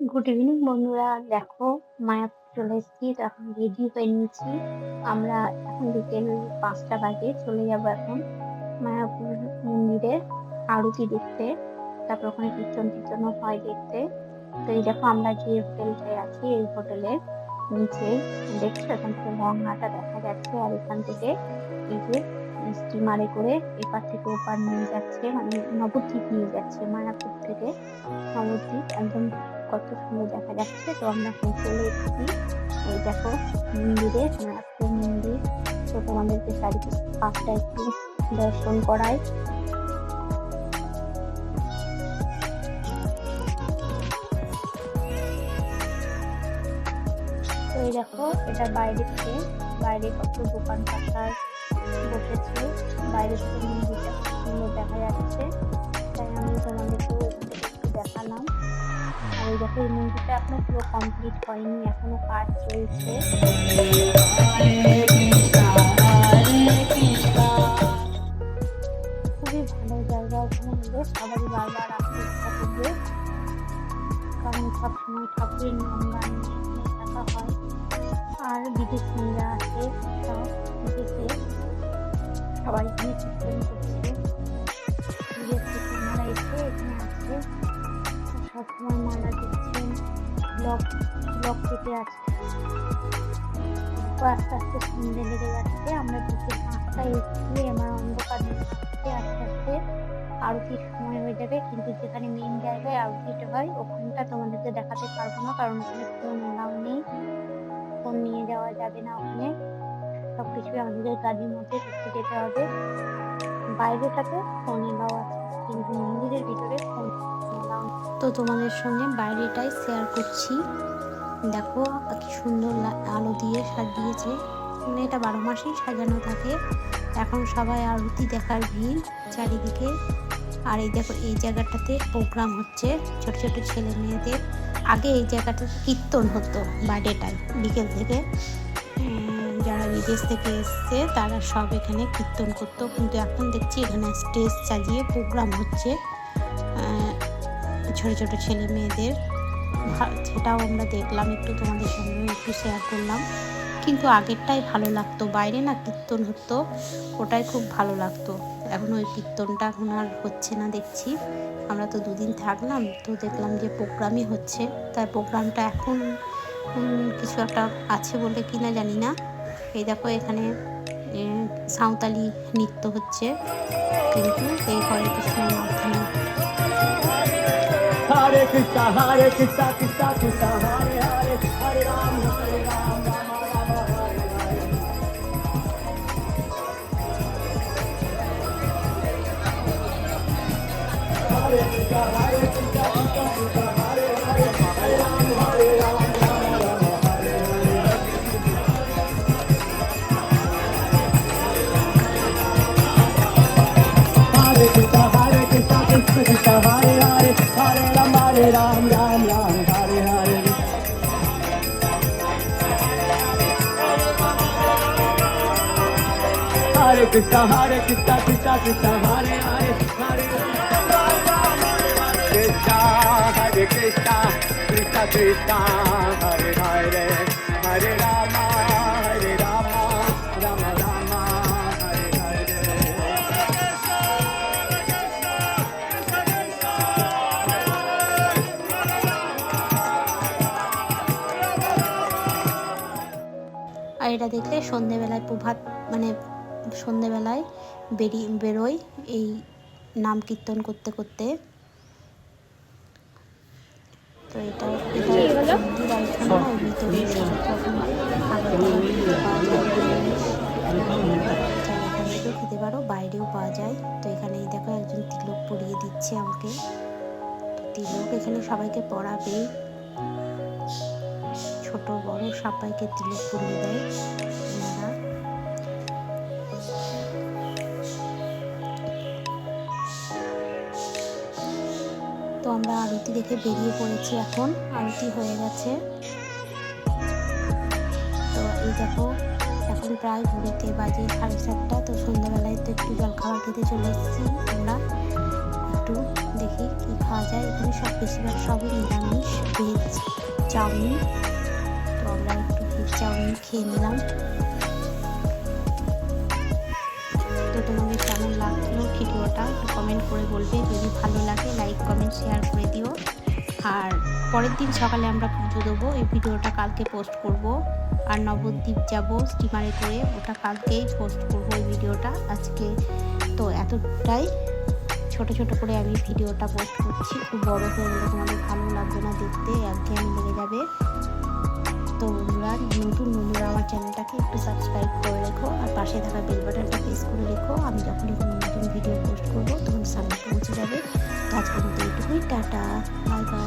Good evening বন্ধুরা। দেখো মায়াপুর চলে এসেছি, তো এখন রেডি হয়ে নিয়েছি। আমরা এখন বিকেল পাঁচটা বাজে, চলে যাব এখন মায়াপুর মন্দিরে আরতি দেখতে। তারপর ওখানে কীর্তন কীর্তন হয় দেখতে। তো এই দেখো, আমরা যে হোটেলটায় আছি, এই হোটেলে নিচে দেখছ? এখান থেকে গঙ্গাটা দেখা যাচ্ছে, আর এখান থেকে এই যে স্টিমারে করে এপার থেকে ওপার নিয়ে যাচ্ছে মানে নবদ্বীপ নিয়ে যাচ্ছে, মায়াপুর থেকে। নবদ্বীপ একদম কত সুন্দর দেখা যাচ্ছে। তো আমরা এখন চলে এসেছি। এই দেখো, মন্দিরে মায়াপুর মন্দির। তো তোমাদেরকে চারিদিকে পাঁচটা একটু দর্শন করায় তো এই দেখো, এটা বাইরে থেকে, বাইরে কত দোকান পাশার বসেছে। বাইরে থেকে মন্দিরটা সুন্দর দেখা যাচ্ছে। তাই আমি দেখালাম এই দেখো, এই মন্দিরটা এখনও পুরো কমপ্লিট হয়নি, এখনও কাজ চলছে। খুবই ভালো জায়গা ওখানে গেলে সবারই বারবার আসতে ইচ্ছা করবে কারণ সবসময় ঠাকুরের নাম গান থাকা হয়। আর বিদেশিরা আসে সব বিদেশে সবাই এখানে কীর্তন করছে। সবসময় মালা দিচ্ছেন ব্লক ব্লক আছে তো আস্তে আস্তে সন্ধে লেগে যাচ্ছে, আমরা বিকেল পাঁচটায় এসেছি আমার অন্ধকার নিচ্ছে আস্তে আস্তে। আরতির সময় হয়ে যাবে, কিন্তু যেখানে মেন জায়গায় আরতিটা হয়, ওখানটা তোমাদেরকে দেখাতে পারব না, কারণ ওখানে ফোন এলাও নেই। ফোন নিয়ে যাওয়া যাবে না ওখানে। সব কিছুই আমাদের গাড়ির মধ্যে রেখে যেতে হবে। বাইরেটাতে ফোন এলাও আছে, কিন্তু মন্দিরের ভিতরে ফোন এলাও তো তোমাদের সঙ্গে বাইরেটাই শেয়ার করছি। দেখো কি সুন্দর আলো দিয়ে সাজিয়েছে। মানে এটা বারো মাসেই সাজানো থাকে। এখন সবাই আরতি দেখার ভিড় চারিদিকে। আর এই দেখো, এই জায়গাটাতে প্রোগ্রাম হচ্ছে ছোট ছোট ছেলে মেয়েদের। আগে এই জায়গাটাতে কীর্তন হতো বাইরেটায়, বিকেল থেকে। যারা বিদেশ থেকে এসছে, তারা সব এখানে কীর্তন করতো। কিন্তু এখন দেখছি এখানে স্টেজ সাজিয়ে প্রোগ্রাম হচ্ছে। ছোট ছোট ছেলে মেয়েদের। সেটাও আমরা দেখলাম, একটু তোমাদের সঙ্গে একটু শেয়ার করলাম। কিন্তু আগেরটাই ভালো লাগতো, বাইরে না কীর্তন হতো, ওটাই খুব ভালো লাগতো। এখন ওই কীর্তনটা এখন আর হচ্ছে না দেখছি। আমরা তো দুদিন থাকলাম, তো দেখলাম যে প্রোগ্রামই হচ্ছে। তাই প্রোগ্রামটা এখন কিছু একটা আছে বলে কি না জানি না। এই দেখো এখানে সাঁওতালি নৃত্য হচ্ছে। কিন্তু এই হরে কৃষ্ণের মাধ্যমে Hare Krishna, Hare Krishna, Krishna Krishna, Hare Hare, Hare Ram, Hare Ram, Hare Hare. Hare Krishna, Hare Krishna, Krishna Krishna, Hare Hare, Hare Ram, Hare Ram, Hare Hare. Hare Krishna, আর এটা দেখলে সন্ধেবেলায় প্রভাত মানে সন্ধেবেলায় বেরিয়ে বেরোয় এই নাম কীর্তন করতে করতে। তো এটা ভিতরে খেতে পারো। বাইরেও পাওয়া যায়। তো এখানে এই দেখো একজন তিলক পরিয়ে দিচ্ছে আমাকে। তিলক এখানে সবাইকে পড়াবে। ছোট বড় সবাইকে তিলক পরিয়ে দেয়। তো আমরা আরতি দেখে বেরিয়ে পড়েছি এখন। আরতি হয়ে গেছে। তো এই দেখো, এখন প্রায় ঘুরিতে বাজে সাড়ে সাতটা। তো সন্ধ্যাবেলায় তো একটু জল খাবার খেতে চলে এসেছি আমরা। একটু দেখি কি খাওয়া যায়। এখানে সব বেশিরভাগ সবই নিরামিষ, ভেজ, চাউমিন। তো আমরা একটু ফিশ চাউমিন খেয়ে নিলাম। তো তোমাদের কেমন লাগল? ভিডিওটা একটু কমেন্ট করে বলবে। যদি ভালো লাগে লাইক কমেন্ট শেয়ার করে দিও। আর পরের দিন সকালে আমরা পুজো দেবো। এই ভিডিওটা কালকে পোস্ট করব। আর নবদ্বীপ যাব স্টিমারে করে। ওটা কালকেই পোস্ট করব এই ভিডিওটা। আজকে তো এতটাই। ছোট ছোট করে আমি ভিডিওটা পোস্ট করছি। খুব বড় করে নিলে তোমাদের ভালো লাগবে না দেখতে। একঘেয়েমি লেগে যাবে। তো বন্ধুরা, নতুন বন্ধুরা, আমার চ্যানেলটাকে একটু সাবস্ক্রাইব করে রেখো আর পাশে থাকা বেল বাটনটা প্রেস করে রেখো। আমি যখনই কোনো নতুন ভিডিও পোস্ট করব, তখন সামনে পৌঁছে যাবে। তো আজকের মতো এইটুকুই, টাটা বাই বাই